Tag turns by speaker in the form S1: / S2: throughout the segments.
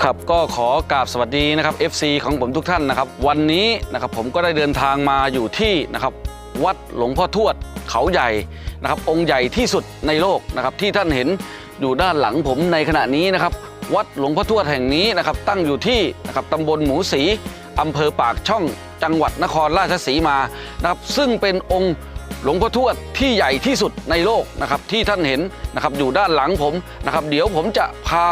S1: ครับก็ขอกราบสวัสดีนะครับ FC ของผมทุกท่านนะครับ วันนี้นะครับผมก็ได้เดินทางมาอยู่ที่นะครับวัดหลวงพ่อทวดเขาใหญ่นะครับ องค์ใหญ่ที่สุดในโลกนะครับที่ท่านเห็นอยู่ด้านหลังผมในขณะนี้นะครับ วัดหลวงพ่อทวดแห่งนี้นะครับ ตั้งอยู่ที่นะครับตำบลหมูสีอำเภอปากช่องจังหวัดนครราชสีมานะครับซึ่งเป็นองค์ หลวงพ่อทวดที่ใหญ่ที่สุดในโลกนะครับที่ท่านเห็นนะครับอยู่ด้านหลังผมนะครับเดี๋ยวผมจะพา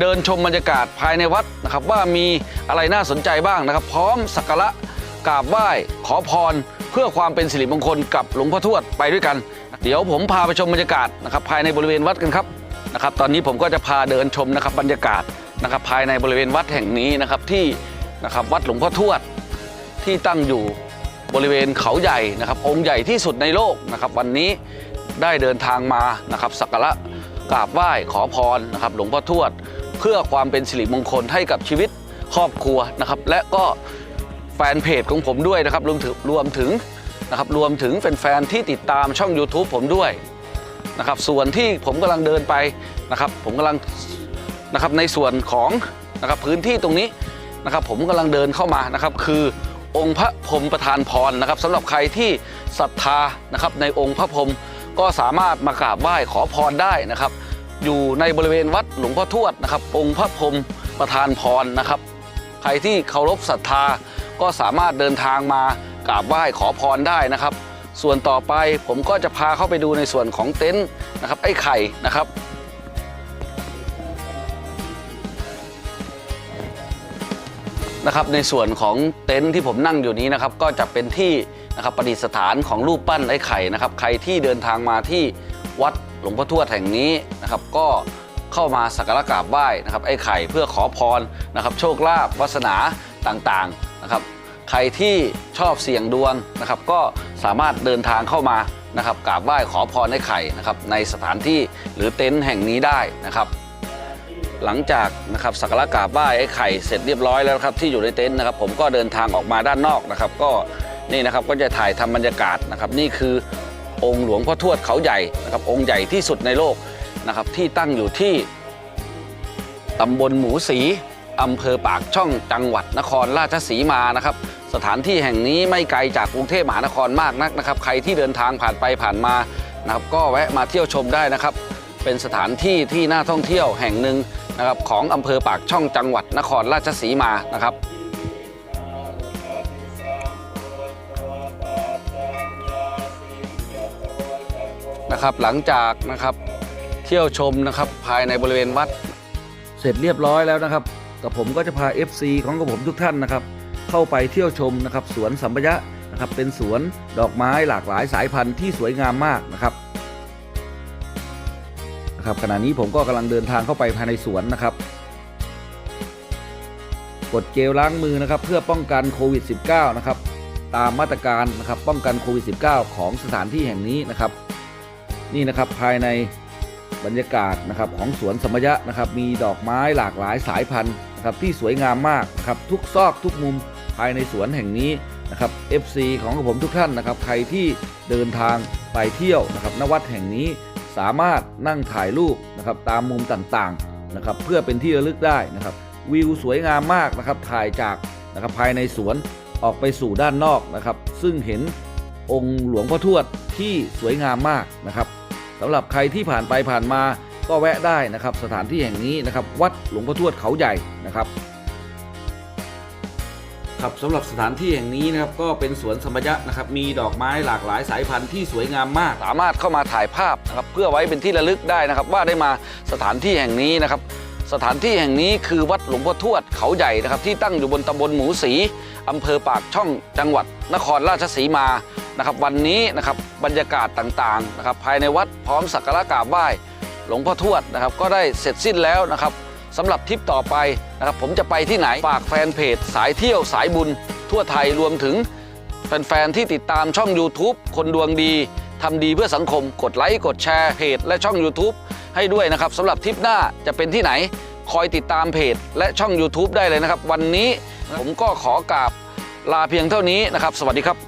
S1: เดินชมบรรยากาศภายในวัดนะครับว่ามีอะไรน่าสนใจบ้างนะครับ พร้อมสักการะกราบไหว้ขอพร เพื่อความเป็นสิริมงคลกับหลวงพ่อทวดไปด้วยกัน เดี๋ยวผมพาไปชมบรรยากาศนะครับภายในบริเวณวัดกันครับนะครับตอนนี้ผมก็จะพาเดินชมนะครับบรรยากาศนะครับภายในบริเวณวัดแห่งนี้นะครับที่นะครับวัดหลวงพ่อทวดที่ตั้งอยู่ บริเวณเขาใหญ่นะครับองค์ใหญ่ที่สุดในโลกนะครับ วันนี้ได้เดินทางมานะครับสักการะกราบไหว้ขอพรนะครับ หลวงพ่อทวด เพื่อความเป็นสิริมงคลให้กับชีวิตครอบครัวนะครับ และก็แฟนเพจของผมด้วยนะครับรวมถึงรวมถึงนะครับรวมถึงแฟนๆที่ติดตามช่อง YouTube ผมด้วยนะครับส่วนที่ผมกำลังเดินไปนะครับ ผมกำลังนะครับในส่วนของนะครับพื้นที่ตรงนี้นะครับ ผมกำลังเดินเข้ามานะครับ คือ องค์พระพรหมประธานพรนะครับสำหรับใครที่ศรัทธานะครับในองค์พระพรหมก็สามารถมากราบไหว้ขอพรได้นะครับ อยู่ในบริเวณวัดหลวงพ่อทวดนะครับ องค์พระพรหมประธานพรนะครับ ใครที่เคารพศรัทธาก็สามารถเดินทางมากราบไหว้ขอพรได้นะครับ ส่วนต่อไปผมก็จะพาเข้าไปดูในส่วนของเต็นท์นะครับไอ้ไข่นะครับ นะครับในส่วนของเต็นท์ที่ผมนั่งอยู่นี้นะครับก็จะเป็นที่นะครับประดิษฐานของรูปปั้นไอ้ไข่นะครับใครที่เดินทางมาที่วัดหลวงพ่อทวดแห่งนี้นะครับก็เข้ามาสักการะกราบไหว้นะครับไอ้ไข่เพื่อขอพรนะครับโชคลาภวาสนาต่างๆนะครับใครที่ชอบเสี่ยงดวงนะครับก็สามารถเดินทางเข้ามานะครับกราบไหว้ขอพรไอ้ไข่นะครับในสถานที่หรือเต็นท์แห่งนี้ได้นะครับ หลังจากนะครับสักการะกราบไหว้ไอ้ไข่เสร็จเรียบร้อยแล้วครับที่อยู่ในเต็นท์นะครับ ผมก็เดินทางออกมาด้านนอกนะครับ ก็นี่นะครับก็จะถ่ายทำบรรยากาศนะครับ นี่คือองค์หลวงพ่อทวดเขาใหญ่นะครับ องค์ใหญ่ที่สุดในโลกนะครับ ที่ตั้งอยู่ที่ตำบลหมูสีอำเภอปากช่องจังหวัดนครราชสีมานะครับ สถานที่แห่งนี้ไม่ไกลจากกรุงเทพมหานครมากนักนะครับ ใครที่เดินทางผ่านไปผ่านมานะครับ ก็แวะมาเที่ยวชมได้นะครับ เป็นสถานที่ที่น่าท่องเที่ยวแห่งหนึ่งนะครับของอำเภอปากช่องจังหวัดนครราชสีมานะครับนะครับหลังจากนะครับเที่ยวชมนะครับภายในบริเวณวัด เสร็จเรียบร้อยแล้วนะครับกับผมก็จะพา FC ของกับผมทุกท่านนะครับ เข้าไปเที่ยวชมนะครับสวนสัมปยะนะครับเป็นสวนดอกไม้หลากหลายสายพันธุ์ที่สวยงามมากนะครับ นะครับขณะนี้ผมก็กำลังเดินทางเข้าไปภายในสวนนะครับ กดเจลล้างมือนะครับเพื่อป้องกันโควิด -19 นะครับตามมาตรการนะครับป้องกันโควิด -19 ของสถานที่แห่งนี้นะครับ นี่นะครับภายในบรรยากาศนะครับของสวนสมยะนะครับมีดอกไม้หลากหลายสายพันธุ์นะครับที่สวยงามมากนะครับทุกซอกทุกมุมภายในสวนแห่งนี้นะครับ FC ของผมทุกท่านนะครับใครที่เดินทางไปเที่ยวนะครับณวัดแห่งนี้ สามารถนั่งถ่ายรูปนะครับตามมุมต่างๆนะครับเพื่อเป็นที่ระลึกได้นะครับ วิวสวยงามมากนะครับถ่ายจากนะครับภายในสวนออกไปสู่ด้านนอกนะครับ ซึ่งเห็นองค์หลวงพ่อทวดที่สวยงามมากนะครับสำหรับใครที่ผ่านไปผ่านมาก็แวะได้นะครับ สถานที่แห่งนี้นะครับ วัดหลวงพ่อทวดเขาใหญ่นะครับ ครับสำหรับสถานที่แห่งนี้นะครับก็เป็นสวนสมัยะนะครับมีดอกไม้หลากหลายสายพันธุ์ที่สวยงามมาก สามารถเข้ามาถ่ายภาพนะครับเพื่อไว้เป็นที่ระลึกได้นะครับ ว่าได้มาสถานที่แห่งนี้นะครับ สถานที่แห่งนี้คือวัดหลวงพ่อทวดเขาใหญ่นะครับ ที่ตั้งอยู่บนตำบลหมูสี อำเภอปากช่องจังหวัดนครราชสีมานะครับ วันนี้นะครับบรรยากาศต่างๆนะครับภายในวัดพร้อมสักการะกราบไหว้หลวงพ่อทวดนะครับ ก็ได้เสร็จสิ้นแล้วนะครับ สำหรับทริปต่อไปนะครับผมจะไปที่ไหน ฝากแฟนเพจสายเที่ยวสายบุญ ทั่วไทยรวมถึง แฟนๆที่ติดตามช่อง YouTube คนดวงดีทำดีเพื่อสังคม กดไลค์กดแชร์เพจและช่อง YouTube ให้ด้วยนะครับสำหรับทริปหน้าจะเป็นที่ไหน คอยติดตามเพจและช่อง YouTube ได้เลยนะครับ วันนี้ผมก็ขอกราบลาเพียงเท่านี้นะครับ สวัสดีครับ